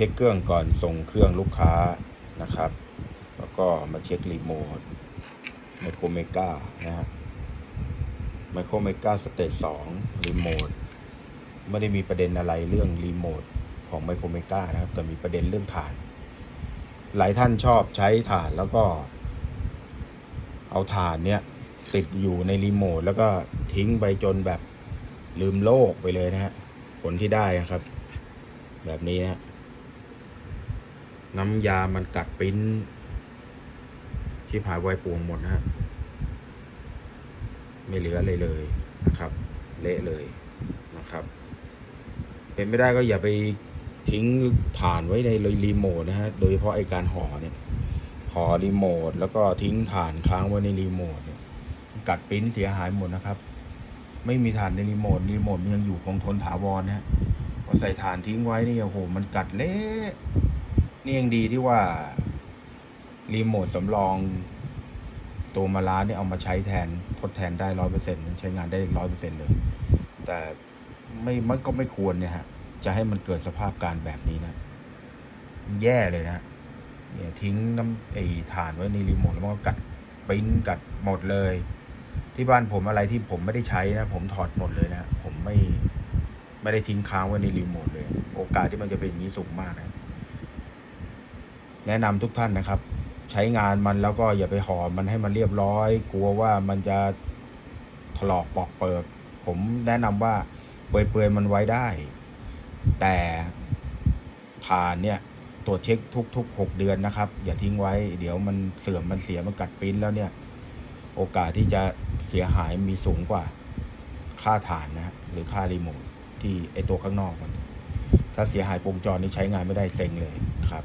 เช็คเครื่องก่อนส่งเครื่องลูกค้านะครับ แล้วก็มาเช็ครีโมทไมโครเมกานะฮะไมโครเมกาสเตจสองรีโมทไม่ได้มีประเด็นอะไรเรื่องรีโมทของไมโครเมกานะครับ แต่มีประเด็นเรื่องฐาน หลายท่านชอบใช้ฐานแล้วก็ เอาฐานเนี้ยติดอยู่ในรีโมทแล้วก็ทิ้งไปจนแบบลืมโลกไปเลยนะฮะผลที่ได้นะครับ แบบนี้นะฮะ น้ำยามันกัดปิ้นที่ผายไวยป่วงหมดนะฮะไม่เหลืออะไรเลยนะครับ เละเลยนะครับ เป็นไม่ได้ก็อย่าไปทิ้งฐานไว้ในรีโมทนะฮะโดยเฉพาะไอการห่อเนี่ยห่อรีโมทแล้วก็ทิ้งฐานค้างไว้ในรีโมทเนี่ยกัดปิ้นเสียหายหมดนะครับ ไม่มีฐานในรีโมทรีโมทมันยังอยู่คงทนถาวรนะฮะพอใส่ฐานทิ้งไว้นี่โอ้โหมันกัดเละ นี่ยังดีที่ว่ารีโมทสำรอง ตัวมาล้าเนี่ยเอามาใช้แทนทดแทนได้ร้อยเปอร์เซ็นต์ใช้งานได้ร้อยเปอร์เซ็นต์เลย แต่ไม่มันก็ไม่ควรเนี่ยฮะ จะให้มันเกิดสภาพการแบบนี้นะ แย่เลยนะเนี่ยทิ้งน้ำไอ้ถ่านไว้ในรีโมทแล้วมันก็กัดปิ้นกัดหมดเลย ที่บ้านผมอะไรที่ผมไม่ได้ใช้นะ ผมถอดหมดเลยนะ ผมไม่ไม่ได้ทิ้งค้างไว้ในรีโมทเลย โอกาสที่มันจะเป็นอย่างนี้สูงมากนะ แนะนำทุกท่านนะครับ ใช้งานมันแล้วก็อย่าไปห่อมันให้มันเรียบร้อย กลัวว่ามันจะถลอกปอกเปิก ผมแนะนำว่าเปื่อยๆมันไว้ได้ แต่ฐานเนี่ยตรวจเช็คทุกๆ 6 เดือนนะครับ อย่าทิ้งไว้ เดี๋ยวมันเสื่อมมันเสียมันกัดปิ้นแล้วเนี่ย โอกาสที่จะเสียหายมีสูงกว่าค่าฐานนะฮะหรือค่ารีโมทที่ไอตัวข้างนอกมัน ถ้าเสียหายวงจรนี่ใช้งานไม่ได้เซ็งเลยครับ